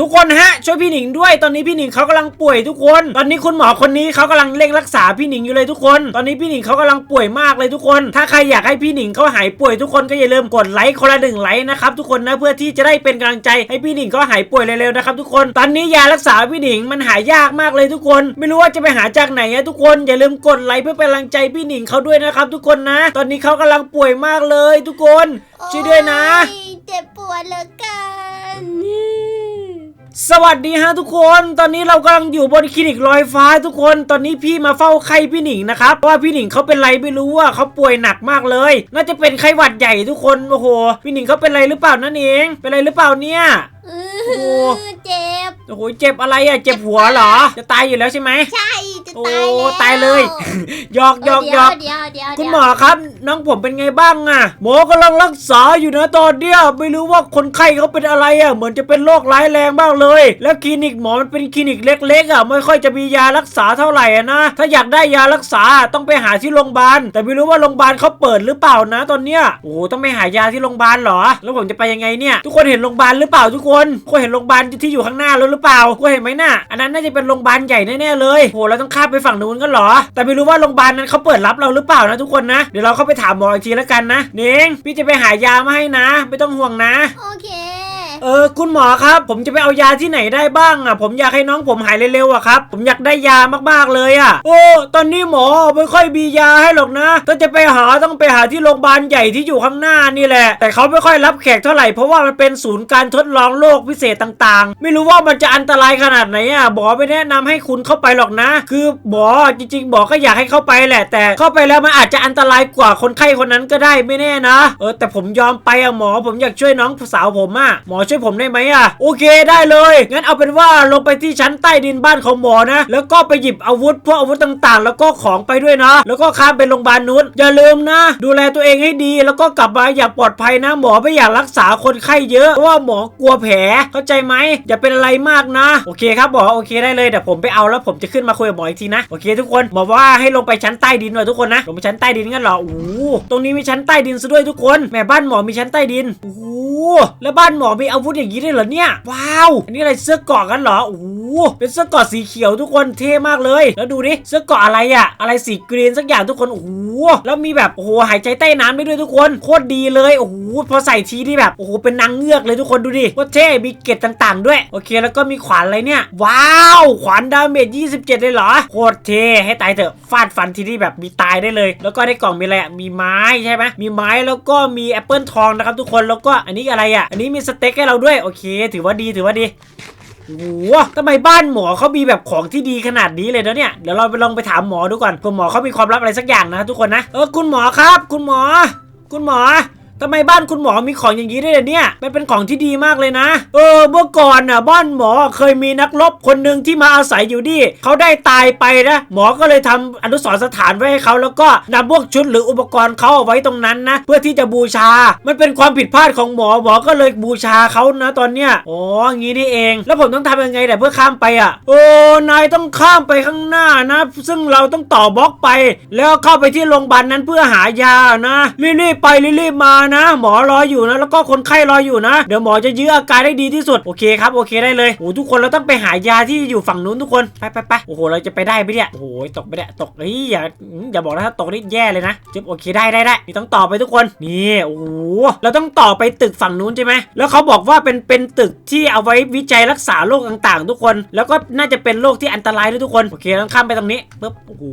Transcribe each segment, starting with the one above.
ทุกคนฮะช่วยพี่หนิงด้วยตอนนี้พี่หนิงเขากำลังป่วยทุกคน ตอนนี้คุณหมอคนนี้เขากำลังเร่งรักษาพี่หนิงอยู่เลยทุกคน ตอนนี้พี่หนิงเขากำลังป่วยมากเลยทุกคน ถ้าใครอยากให้พี่หนิงเขาหายป่วยทุกคนก็อย่าลืมกดไลค์คนละหนึ่งไลค์นะครับทุกคนนะเพื่อที่จะได้เป็นกำลังใจให้พี่หนิงเขาหายป่วยเร็วๆนะครับทุกคนตอนนี้ยารักษาพี่หนิงมันหายากมากเลยทุกคน ไม่รู้ว่าจะไปหาจากไหนอะทุกคนอย่าลืมกดไลค์เพื่อเป็นกำลังใจพี่หนิงเขาด้วยนะครับทุกคนนะ ตอนนี้เขากำลังป่วยมากเลยทุกคนช่วยด้วยนะ โอ้ยเจ็บปวดเหลือเกิน สวัสดีฮะทุกคน ตอนนี้เรากำลังอยู่บนคลินิกลอยฟ้าทุกคน ตอนนี้พี่มาเฝ้าไข้พี่หนิงนะครับเพราะว่าพี่หนิงเขาเป็นไรไม่รู้ว่าเขาป่วยหนักมากเลย น่าจะเป็นไข้หวัดใหญ่ทุกคนโอ้โหพี่หนิงเขาเป็นไรหรือเปล่านั่นเองเป็นไรหรือเปล่าเนี่ยอื้โอ้อเจ็บโอ้โหเจ็บอะไรอะเจ็บหัวเหรอ จะตายอยู่แล้วใช่ไหม ใช่จะ โอ้ตายแล้วตายเลยหยอกหยอกหยอกเดี๋ยวเดี๋ยวคุณเดี๋ยวหมอครับ น้องผมเป็นไงบ้างอะหมอกำลังรักษาอยู่นะตอนเนี้ยไม่รู้ว่าคนไข้เขาเป็นอะไรอะเหมือนจะเป็นโรคร้ายแรงบ้างเลย แล้วคลินิกหมอมันเป็นคลินิกเล็กๆอะไม่ค่อยจะมียารักษาเท่าไหร่อะนะ ถ้าอยากได้ยารักษาต้องไปหาที่โรงพยาบาลแต่ไม่รู้ว่าโรงพยาบาลเขาเปิดหรือเปล่านะตอนเนี้ยโอ้โหต้องไปหายาที่โรงพยาบาลเหรอ แล้วผมจะไปยังไงเนี่ย ทุกคนเห็นโรงพยาบาลหรือเปล่าทุกคนทุกคนเห็นโรงพยาบาลที่อยู่ข้างหน้าแล้วหรือเปล่าทุกคนเห็นไหมน่ะอันนั้นน่าจะเป็นโรงพยาบาลใหญ่แน่ๆเลยโหเราต้องข้ามไปฝั่งนู้นกันหรอ แต่ไม่รู้ว่าโรงพยาบาลนั้นเขาเปิดรับเราหรือเปล่านะทุกคนนะ เดี๋ยวเราเข้าไปถามหมออีกทีแล้วกันนะเน่งพี่จะไปหายามาให้นะ ไม่ต้องห่วงนะ โอเค เออคุณหมอครับ ผมจะไปเอายาที่ไหนได้บ้างอะ ผมอยากให้น้องผมหายเร็วๆอะครับ ผมอยากได้ยามากๆเลยอะ โอ้ ตอนนี้หมอไม่ค่อยมียาให้หรอกนะถ้าจะไปหาต้องไปหาที่โรงพยาบาลใหญ่ที่อยู่ข้างหน้านี่แหละ แต่เขาไม่ค่อยรับแขกเท่าไหร่เพราะว่ามันเป็นศูนย์การทดลองโรคพิเศษต่างๆ ไม่รู้ว่ามันจะอันตรายขนาดไหนอะหมอไม่แนะนำให้คุณเข้าไปหรอกนะ คือหมอจริงๆหมอก็อยากให้เข้าไปแหละ แต่เข้าไปแล้วมันอาจจะอันตรายกว่าคนไข้คนนั้นก็ได้ไม่แน่นะ เออแต่ผมยอมไปอะหมอผมอยากช่วยน้องสาวผมอะหมอช่วยผมได้ไหมอะโอเคได้เลย งั้นเอาเป็นว่าลงไปที่ชั้นใต้ดินบ้านของหมอนะ แล้วก็ไปหยิบอาวุธพวกอาวุธต่างๆ แล้วก็ของไปด้วยนะ แล้วก็ข้ามไปโรงพยาบาลนู้นอย่าลืมนะ ดูแลตัวเองให้ดี แล้วก็กลับมาอย่าปลอดภัยนะ หมอไม่อยากรักษาคนไข้เยอะเพราะว่าหมอกลัวแผลเข้าใจไหมอย่าเป็นอะไรมากนะ โอเคครับหมอโอเคได้เลยเดี๋ยวผมไปเอาแล้วผมจะขึ้นมาคุยกับหมออีกทีนะโอเค ทุกคนหมอว่าให้ลงไปชั้นใต้ดินหน่อยทุกคนนะลงไปชั้นใต้ดินกันเหรอโอ้ตรงนี้มีชั้นใต้ดินซะด้วยทุกคนแม่บ้านหมอมีชั้นใต้ดินโอ้แล้วบ้านหมอมีอาวุธอย่างนี้ได้เหรอเนี่ย ว้าว อันนี้อะไรเสื้อเกราะกันเหรอ โอ้โห เป็นเสื้อเกราะสีเขียวทุกคนเท่มากเลย แล้วดูดิเสื้อเกราะอะไรอะอะไรสีกรีนสักอย่างทุกคน โอ้โห แล้วมีแบบโอ้โหหายใจใต้น้ำได้ด้วยทุกคน โคตรดีเลย โอ้โห พอใส่ทีนี่แบบ โอ้โห เป็นนางเงือกเลยทุกคนดูดิโคตรเท่ มีเกล็ดต่าง ๆ ด้วย โอเค แล้วก็มีขวานอะไรเนี่ย ว้าว ขวานดาเมจ27 เลยเหรอ โคตรเท่ให้ตายเถอะ ฟาดฟันทีนี่แบบมีตายได้เลย แล้วก็ในกล่องมีอะไรมีไม้ใช่ไหมมีไม้แล้วก็มีแอปเปิลทองนะครับทุกคน แล้วก็อันนี้อะไรอะ อันนี้มีสเต็กให้เราด้วย โอเค ถือว่าดี ถือว่าดีโอ้าทำไมบ้านหมอเขามีแบบของที่ดีขนาดนี้เลยนะเนี่ย เดี๋ยวเราไปลองไปถามหมอดูก่อนคุณหมอเขามีความลับอะไรสักอย่างนะทุกคนนะ เออคุณหมอครับ คุณหมอ คุณหมอ ทำไมบ้านคุณหมอมีของอย่างนี้ด้วยเนี่ย มันเป็นของที่ดีมากเลยนะ เออ เมื่อก่อนน่ะบ้านหมอเคยมีนักรบคนหนึ่งที่มาอาศัยอยู่ดิเขาได้ตายไปนะ หมอก็เลยทำอนุสรสถานไว้ให้เขาแล้วก็นำพวกชุดหรืออุปกรณ์เขาเอาไว้ตรงนั้นนะ เพื่อที่จะบูชา มันเป็นความผิดพลาดของหมอหมอก็เลยบูชาเขานะตอนเนี้ย อ๋อ งี้นี่เอง แล้วผมต้องทำยังไงแต่เพื่อข้ามไปอะ โอ้ นายต้องข้ามไปข้างหน้านะ ซึ่งเราต้องต่อบล็อกไป แล้วเข้าไปที่โรงพยาบาลนั้นเพื่อหายานะ รีบๆไปรีบๆมานะ หมอรออยู่นะ แล้วก็คนไข้รออยู่นะ เดี๋ยวหมอจะยื้ออาการได้ดีที่สุด โอเคครับ โอเคได้เลยโอ้ทุกคนเราต้องไปหายาที่อยู่ฝั่งนู้นทุกคน ไปไปไปโอ้โห เราจะไปได้ไหมเนี่ย โอ้โห ตกไปเนี่ยตกเฮ้ยอย่า อย่าบอกนะถ้าตกนี่แย่เลยนะจึ๊บโอเคได้ได้ได้นี่ต้องต่อไปทุกคน นี่ โอ้โห เราต้องต่อไปตึกฝั่งนู้นใช่ไหมแล้วเขาบอกว่าเป็น เป็นตึกที่เอาไว้วิจัยรักษาโรคต่างๆ ทุกคน แล้วก็น่าจะเป็นโรคที่อันตรายด้วยทุกคน โอเคต้องข้ามไปตรงนี้ปึ๊บ โอ้โห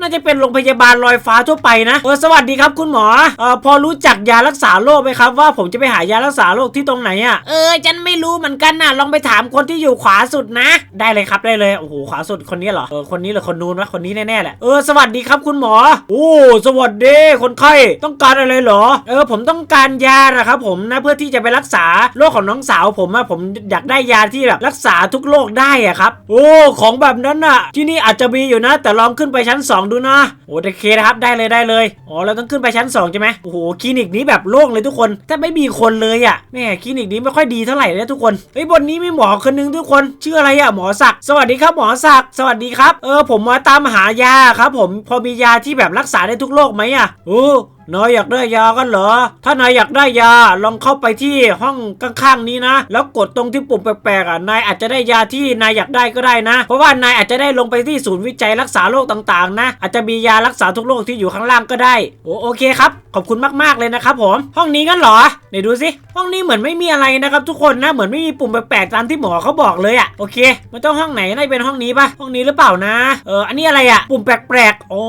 น่าจะเป็นโรงพยาบาลลอยฟ้าทั่วไปนะ เออ สวัสดีครับคุณหมอ เออพอรู้จักยารักษาโรคไหมครับ ว่าผมจะไปหายารักษาโรคที่ตรงไหนอะเออฉันไม่รู้เหมือนกันนะลองไปถามคนที่อยู่ขวาสุดนะ ได้เลยครับได้เลยโอ้โหขวาสุดคนนี้เหรอเออคนนี้หรือคนนู้นวะคนนี้แน่ๆแหละเออสวัสดีครับคุณหมอ โอ้สวัสดีคนไข้ต้องการอะไรเหรอ เออผมต้องการยานะครับผมนะเพื่อที่จะไปรักษาโรคของน้องสาวผมอะผมอยากได้ยาที่แบบรักษาทุกโรคได้อะครับโอ้ของแบบนั้นน่ะที่นี่อาจจะมีอยู่นะ แต่ลองขึ้นไปชั้น 2 ดูนะโอ้โอเคนะครับได้เลยได้เลยอ๋อเราต้องขึ้นไปชั้น2ใช่ไหมโอ้โหคลินิกนี้แบบโล่งเลยทุกคนแทบไม่มีคนเลยอะแม่คลินิกนี้ไม่ค่อยดีเท่าไหร่เลยทุกคนเฮ้ยบนนี้มีหมอคนนึงทุกคนชื่ออะไรอะหมอศักดิ์สวัสดีครับหมอศักดิ์สวัสดีครับ เออผมมาตามหายาครับ ผมพอมียาที่แบบรักษาได้ทุกโรคไหมอะโอ้ นายอยากได้ยากันเหรอ ถ้านายอยากได้ยาลองเข้าไปที่ห้องข้างๆนี้นะ แล้วกดตรงที่ปุ่มแปลกๆอะนายอาจจะได้ยาที่นายอยากได้ก็ได้นะ เพราะว่านายอาจจะได้ลงไปที่ศูนย์วิจัยรักษาโรคต่างๆ นะ อาจจะมียารักษาทุกโรคที่อยู่ข้างล่างก็ได้โอโอเคครับ ขอบคุณมากๆเลยนะครับผมห้องนี้งั้นเหรอไหนดูสิห้องนี้เหมือนไม่มีอะไรนะครับทุกคนนะเหมือนไม่มีปุ่มแปลกๆตามที่หมอเขาบอกเลยอะโอเค มันต้องห้องไหนน่าจะเป็นห้องนี้ปะห้องนี้หรือเปล่านะ เอออันนี้อะไรอะ ปุ่มแปลกๆอ๋อ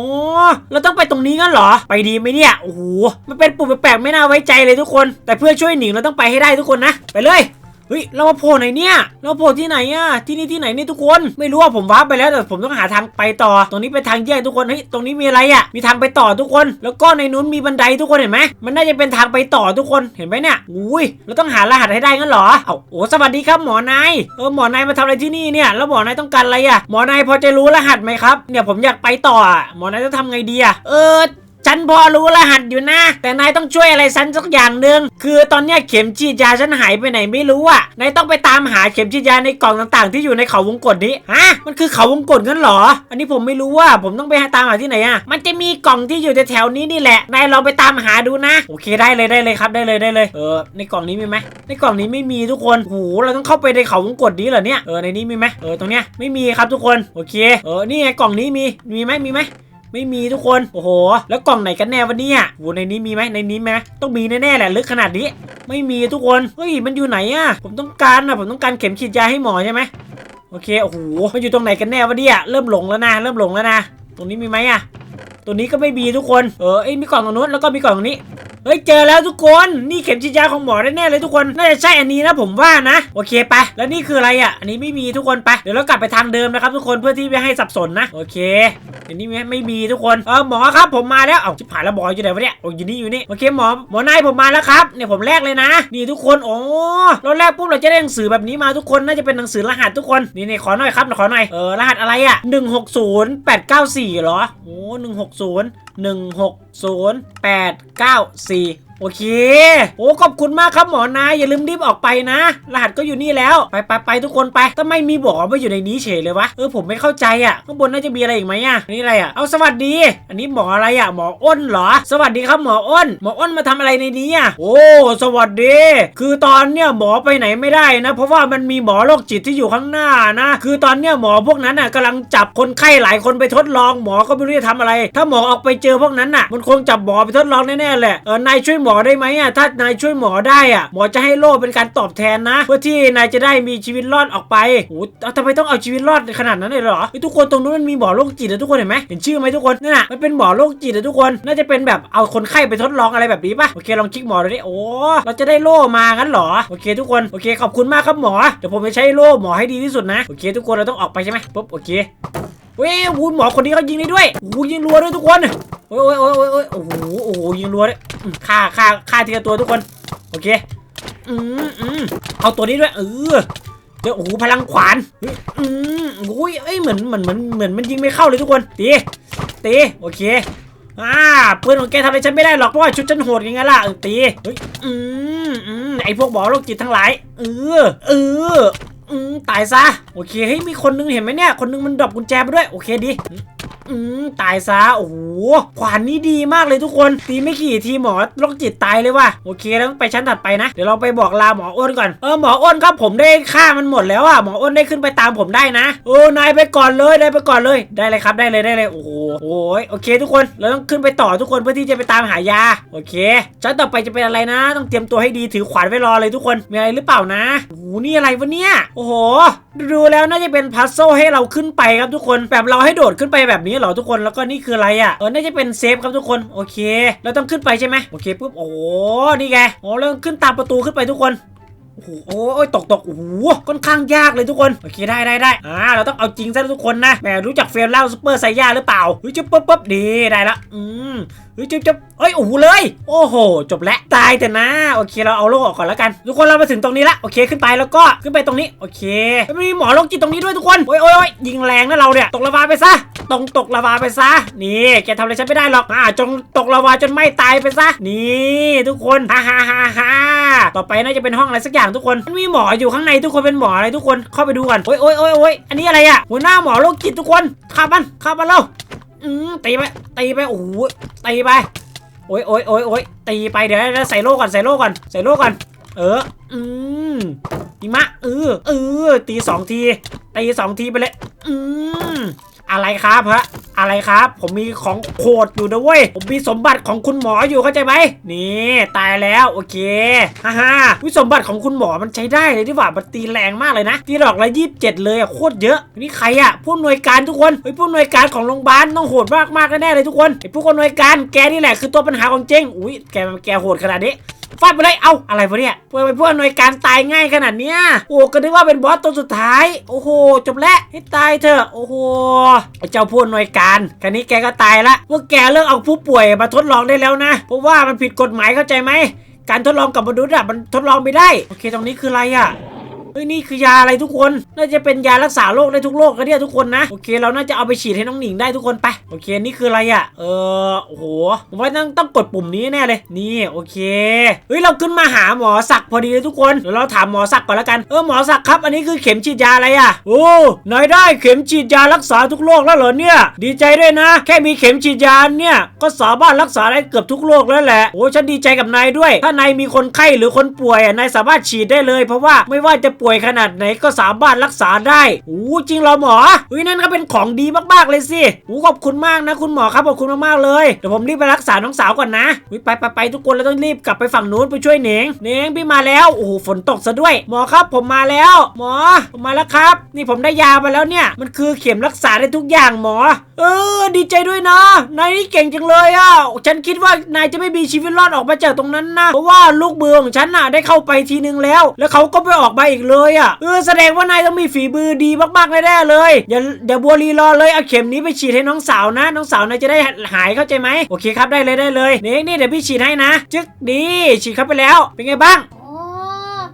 เราต้องไปตรงนี้งั้นเหรอ ไปดีไหมเนี่ยโอ้โหมันเป็นปุ่มแปลกๆไม่น่าไว้ใจเลยทุกคน แต่เพื่อช่วยหนิงเราต้องไปให้ได้ทุกคนนะไปเลยเฮ้ยเรามาโผล่ไหนเนี่ย เราโผล่ที่ไหนอะที่นี่ที่ไหนเนี่ยทุกคน ไม่รู้ว่าผมว้าไปแล้วแต่ผมต้องหาทางไปต่อ ตรงนี้เป็นทางแยกทุกคน เฮ้ย ตรงนี้มีอะไรอะมีทางไปต่อทุกคน แล้วก็ในนู้นมีบันไดทุกคนเห็นไหม มันน่าจะเป็นทางไปต่อทุกคน เห็นไหมเนี่ย อุ้ย เราต้องหารหัสให้ได้งั้นเหรอ เอ้าโอ้สวัสดีครับหมอนาย เออหมอนายมาทำอะไรที่นี่เนี่ย แล้วหมอนายต้องการอะไรอะหมอนายพอจะรู้รหัสไหมครับ เนี่ยผมอยากไปต่อ หมอนายจะทำไงดีอะเออ ฉันพอรู้รหัสอยู่นะ แต่นายต้องช่วยอะไรฉันสักอย่างหนึ่งคือตอนเนี้ยเข็มฉีดยาฉันหายไปไหนไม่รู้อะนายต้องไปตามหาเข็มฉีดยาในกล่องต่างๆ ที่อยู่ในเขาวงกตนี้ฮะมันคือเขาวงกตงั้นเหรอ อันนี้ผมไม่รู้ว่าผมต้องไปหาตามหาที่ไหนอะมันจะมีกล่องที่อยู่แถวๆนี้นี่แหละนายลองไปตามหาดูนะ โอเคได้เลยได้เลยครับได้เลยได้เลยเออในกล่องนี้มีไหมในกล่องนี้ไม่มีทุกคนโหเราต้องเข้าไปในเขาวงกตนี้เหรอเนี่ยเออในนี้มีไหมเออตรงเนี้ยไม่มีครับทุกคนโอเคเออนี่ไงกล่องนี้มีมีไหมมีไหม ไม่มีทุกคนโอ้โห แล้วกล่องไหนกันแน่วันนี้อะโหในนี้มีไหมในนี้ไหมต้องมีแน่ๆแหละลึกขนาดนี้ ไม่มีทุกคนเฮ้ยมันอยู่ไหนอะผมต้องการอะผมต้องการเข็มฉีดยาให้หมอใช่ไหมโอเคโอ้โหมันอยู่ตรงไหนกันแน่วันนี้อะเริ่มหลงแล้วนะเริ่มหลงแล้วนะ ตรงนี้มีไหมอะตัวนี้ก็ไม่มีทุกคนเออไอ้มีกล่องตรงนู้นแล้วก็มีกล่องตรงนี้ เฮ้ยเจอแล้วทุกคนนี่เข็มฉีดยาของหมอแน่ๆเลยทุกคนน่าจะใช่อันนี้นะผมว่านะ โอเคไป แล้วนี่คืออะไรอะ อันนี้ไม่มีทุกคนไปเดี๋ยวเรากลับไปทางเดิมนะครับทุกคนเพื่อที่ไม่ให้สับสนนะ โอเคอันนี้ไม่ไม่มีทุกคนเออหมอครับผมมาแล้วเอ้าชิบหายแล้วหมออยู่ไหนวะเนี่ยโอ้ยอยู่นี่อยู่นี่โอเคหมอหมอนายผมมาแล้วครับเนี่ยผมแลกเลยนะ นี่ทุกคนโอ้เราแลกปุ๊บเราจะได้หนังสือแบบนี้มาทุกคนน่าจะเป็นหนังสือรหัสทุกคนนี่นี่ขอหน่อยครับขอหน่อยเออรหัสอะไรอะ160 894เหรอโอ้160 160ซี โอเค โอ้ขอบคุณมากครับหมอนายอย่าลืมรีบออกไปนะ รหัสก็อยู่นี่แล้ว ไปไปไปทุกคนไปทำไมมีบอกว่าอยู่ในนี้เฉยเลยวะ เออผมไม่เข้าใจอะ ข้างบนน่าจะมีอะไรอีกไหมอะ นี่อะไรอะ เอาสวัสดี อันนี้หมออะไรอะ หมออ้นเหรอ สวัสดีครับหมออ้น หมออ้นมาทำอะไรในนี้อะ โอ้ สวัสดี คือตอนเนี้ยหมอไปไหนไม่ได้นะ เพราะว่ามันมีหมอโรคจิตที่อยู่ข้างหน้านะ คือตอนเนี้ยหมอพวกนั้นอะกำลังจับคนไข้หลายคนไปทดลอง หมอก็ไม่รู้จะทำอะไร ถ้าหมอออกไปเจอพวกนั้นอะ มันคงจับหมอไปทดลองแน่ๆแหละ เออนายช่วยหมอได้ไหมอะถ้านายช่วยหมอได้อะหมอจะให้โล่เป็นการตอบแทนนะ เพื่อที่นายจะได้มีชีวิตรอดออกไปโอ้ทำไมต้องเอาชีวิตรอดขนาดนั้นเลยเหรอทุกคนตรงนู้นมันมีหมอโรคจิตนะทุกคนเห็นไหมเห็นชื่อไหมทุกคนนั่นน่ะมันเป็นหมอโรคจิตนะทุกคนน่าจะเป็นแบบเอาคนไข้ไปทดลองอะไรแบบนี้ป่ะโอเคลองคลิกหมอดูดิโอ้เราจะได้โล่มางั้นเหรอโอเค ทุกคนโอเคขอบคุณมากครับหมอเดี๋ยวผมจะใช้โล่หมอให้ดีที่สุดนะโอเค ทุกคนเราต้องออกไปใช่ไหมปุ๊บโอเคเว้ยวูหมอคนนี้เขายิงได้ด้วยโอ้ยิงรัวด้วยทุกคนโอ้ยโอ้ยโอ้ยโอ้ยโอ้โหโอ้โหยิงรัวด้วย ฆ่าฆ่าฆ่าทีละตัวทุกคน โอเค อืมอืมเอาตัวนี้ด้วย เออเดี๋ยวโอ้โหพลังขวาน อืมโอ้ยเอ้ยเหมือนเหมือนเหมือนเหมือนมันยิงไม่เข้าเลยทุกคน ตี ตี โอเค อ่าปืนของแกทำอะไรฉันไม่ได้หรอกเพราะว่าชุดฉันโหดยังไงล่ะเออตีเฮ้ยอืมอืมไอพวกหมอโรคจิตทั้งหลาย เออ เอออืมตายซะ โอเค เฮ้ย มีคนนึงเห็นไหมเนี่ย คนนึงมันดรอปกุญแจไปด้วย โอเคดี อืมตายซะโอ้โหขวานนี้ดีมากเลยทุกคน ตีไม่ขี่ทีหมอโรคจิตตายเลยว่ะโอเคแล้วไปชั้นถัดไปนะ เดี๋ยวเราไปบอกลาหมออ้นก่อนเออหมออ้นครับผมได้ฆ่ามันหมดแล้วอะหมออ้นได้ขึ้นไปตามผมได้นะโอ้นายไปก่อนเลยได้ไปก่อนเลยได้เลยครับได้เลยได้เลยโอ้โหโอ้ยโอเค ทุกคนเราต้องขึ้นไปต่อทุกคนเพื่อที่จะไปตามหายาโอเคชั้นต่อไปจะเป็นอะไรนะ ต้องเตรียมตัวให้ดีถือขวานไว้รอเลยทุกคนมีอะไรหรือเปล่านะโอ้โหนี่อะไรวะเนี่ยโอ้โหดูแล้วน่าจะเป็นพัซโซให้เราขึ้นไปครับทุกคนแบบเราให้โดดขึ้นไปแบบนี้เหรอทุกคนแล้วก็นี่คืออะไรอะเออน่าจะเป็นเซฟครับทุกคนโอเค เราต้องขึ้นไปใช่ไหมโอเคปุ๊บโอ้นี่ไงโอ้เราต้องขึ้นตามประตูขึ้นไปทุกคนโอ้โหโอ้ยตกตกโอ้โหค่อนข้างยากเลยทุกคน โอเค ได้ได้ได้อ่า เราต้องเอาจริงซะทุกคนนะแหมรู้จักเฟรนเล่าซูเปอร์ไซย่าหรือเปล่าเฮ้ยจุ๊บปุ๊บปุ๊บดีได้ละอืมเฮ้ยจุ๊บจุ๊บเฮ้ยโอ้โหเลย โอ้โห จบแล้วตายแต่นะ โอเค เราเอาโลกออกก่อนแล้วกัน ทุกคนเรามาถึงตรงนี้ละ โอเค ขึ้นไปแล้วก็ขึ้นไปตรงนี้ โอเค มีหมอโรคจิตตรงนี้ด้วยทุกคน โอ้ยโอ้ยยิงแรงนะเราเนี่ย ตกลาวาไปซะ ตรงตกลาวาไปซะ นี่แกทำอะไรฉันไม่ได้หรอกอ่าจงตกลาวาจนไม่ตายไปซะ นี่ทุกคนฮ่าฮ่าฮ่าฮ่าต่อไปน่าจะเป็นห้องอะไรสักอย่างทุกคนมันมีหมออยู่ข้างในทุกคนเป็นหมออะไรทุกคนเข้าไปดูกันโอ้ยโอ้ยโอ้ยโอ้ยอันนี้อะไรอะหัวหน้าหมอโรคจิตทุกคนฆ่ามันฆ่ามันเร็วอืมตีไปตีไปโอ้โหตีไปโอ้ยโอ้ยโอ้ยโอ้ยตีไปเดี๋ยวใส่โล่ก่อนใส่โล่ก่อนใส่โล่ก่อน เออ อืมหิมะเออเออตีสองทีตีสองทีไปเลย อืม อะไรครับฮะอะไรครับ ผมมีของโคตรอยู่นะเว้ย ผมมีสมบัติของคุณหมออยู่เข้าใจไหมนี่ตายแล้วโอเคฮ่าฮ่าวิสมบัติของคุณหมอมันใช้ได้เลยที่ว่ามันตีแรงมากเลยนะตีดอกละยี่สิบเจ็ดเลยอะโคตรเยอะนี่ใครอะผู้อำนวยการทุกคนเฮ้ยผู้อำนวยการของโรงพยาบาลต้องโหดมากมากแน่เลยทุกคนไอ้ผู้อำนวยการแกนี่แหละคือตัวปัญหาของเจงอุ้ยแกแกโหดขนาดนี้ ฟาดไปเลยเอาอะไรวะเนี่ยเพื่อไปพวกหน่วยการตายง่ายขนาดเนี้ยโอ้ก็นึกว่าเป็นบอสตัวสุดท้าย โอ้โห จบแล้วให้ตายเถอะโอ้โหเจ้าพวกหน่วยการแค่นี้แกก็ตายละพวกแกเลิกเอาผู้ป่วยมาทดลองได้แล้วนะเพราะว่ามันผิดกฎหมายเข้าใจไหมการทดลองกับมนุษย์อะมันทดลองไม่ได้ โอเคตรงนี้คืออะไรอะ เฮ้ยนี่คือยาอะไรทุกคน น่าจะเป็นยารักษาโรคได้ทุกโรคกันเนี่ยทุกคนนะ โอเคเราน่าจะเอาไปฉีดให้น้องหนิงได้ทุกคนไป โอเคนี่คืออะไรอะเออโอ้โหผมว่าต้องต้องกดปุ่มนี้แน่เลย นี่โอเค เฮ้ยเราขึ้นมาหาหมอศักพอดีเลยทุกคนเดี๋ยวเราถามหมอศักก่อนแล้วกัน เออหมอศักครับ อันนี้คือเข็มฉีดยาอะไรอะโอ้นายได้เข็มฉีดยารักษาทุกโรคแล้วเหรอเนี่ย ดีใจด้วยนะ แค่มีเข็มฉีดยาเนี่ย ก็สามารถรักษาได้เกือบทุกโรคแล้วแหละ โอ้ฉันดีใจกับนายด้วย ถ้านายมีคนไข้หรือคนป่วยนายสามารถฉีดได้เลย เพราะว่าไม่ว่าจะป่วยขนาดไหนก็สามารถรักษาได้โอ้จริงเหรอหมอเฮ้ยนั่นก็เป็นของดีมากๆเลยสิโอ้ขอบคุณมากนะคุณหมอครับขอบคุณมากๆเลยเดี๋ยวผมรีบไปรักษาน้องสาวก่อนนะเฮ้ยไปไปไปทุกคนเราต้องรีบกลับไปฝั่งนู้นไปช่วยเหนงเหนงพี่มาแล้วโอ้โหฝนตกซะด้วย หมอครับผมมาแล้ว หมอผมมาแล้วครับ นี่ผมได้ยามาแล้วเนี่ยมันคือเข็มรักษาได้ทุกอย่างหมอ เออ ดีใจด้วยนะนายนี่เก่งจังเลยอะฉันคิดว่านายจะไม่มีชีวิตรอดออกมาจากตรงนั้นนะเพราะว่าลูกมือของฉันน่ะได้เข้าไปทีนึงแล้ว แล้วเขาก็ไม่ออกมาอีกเลยอะเออแสดงว่านายต้องมีฝีมือดีมากๆแน่ๆเลยอย่าอย่าบัวรีรอเลยเอาเข็มนี้ไปฉีดให้น้องสาวนะ น้องสาวนายจะได้หายเข้าใจไหมโอเคครับได้เลยได้เลยเน่นี่เดี๋ยวพี่ฉีดให้นะ จึ๊กดีฉีดเข้าไปแล้ว เป็นไงบ้าง โอ้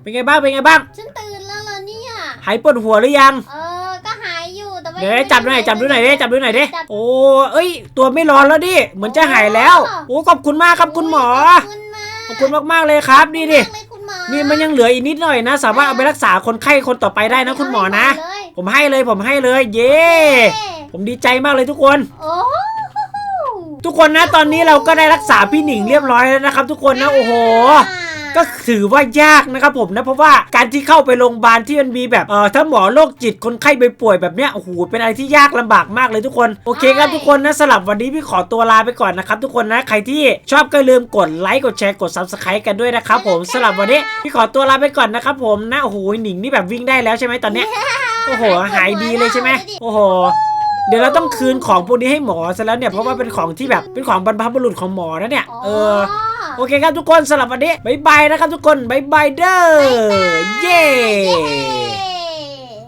เป็นไงบ้างเป็นไงบ้างฉันตื่นแล้วเหรอเนี่ย หายปวดหัวหรือยัง เออ ก็หายอยู่แต่ว่าเดี๋ยวจับดูหน่อยจับดูหน่อยดิจับดูหน่อยดิโอ้เอ้ย ตัวไม่ร้อนแล้วดิเหมือนจะหายแล้วโอ้ขอบคุณมากครับคุณหมอ ขอบคุณมากขอบคุณมากๆเลยครับนี่ดิ มากเลยคุณ หมอนี่มันยังเหลืออีกนิดหน่อยนะ สามารถเอาไปรักษาคนไข้คนต่อไปได้นะคุณหมอนะเลยผมให้เลยผมให้เลย เย้ ผมดีใจมากเลยทุกคน โอ้โหทุกคนนะตอนนี้เราก็ได้รักษาพี่หนิงเรียบร้อยแล้วนะครับ ทุกคนนะโอ้โห ก็ถือว่ายากนะครับผมนะเพราะว่าการที่เข้าไปโรงพยาบาลที่มันมีแบบเออถ้าหมอโรคจิตคนไข้ไปป่วยแบบเนี้ยโอ้โหเป็นอะไรที่ยากลำบากมากเลยทุกคนโอเคครับทุกคนนะสำหรับวันนี้พี่ขอตัวลาไปก่อนนะครับทุกคนนะใครที่ชอบก็ลืมกดไลค์กดแชร์กด subscribe กันด้วยนะครับผมสำหรับวันนี้พี่ขอตัวลาไปก่อนนะครับผมนะโอ้โหหนิงนี่แบบวิ่งได้แล้วใช่ไหมตอนเนี้ย โอ้โห หายดีเลยใช่ไหม โอ้โห เดี๋ยวเราต้องคืนของพวกนี้ให้หมอซะแล้วเนี่ยเพราะว่าเป็นของที่แบบเป็นของบรรพบุรุษของหมอนะเนี่ยเออโอเคครับทุกคนสำหรับวันนี้บายบายนะครับทุกคนบายบายเด้อเย้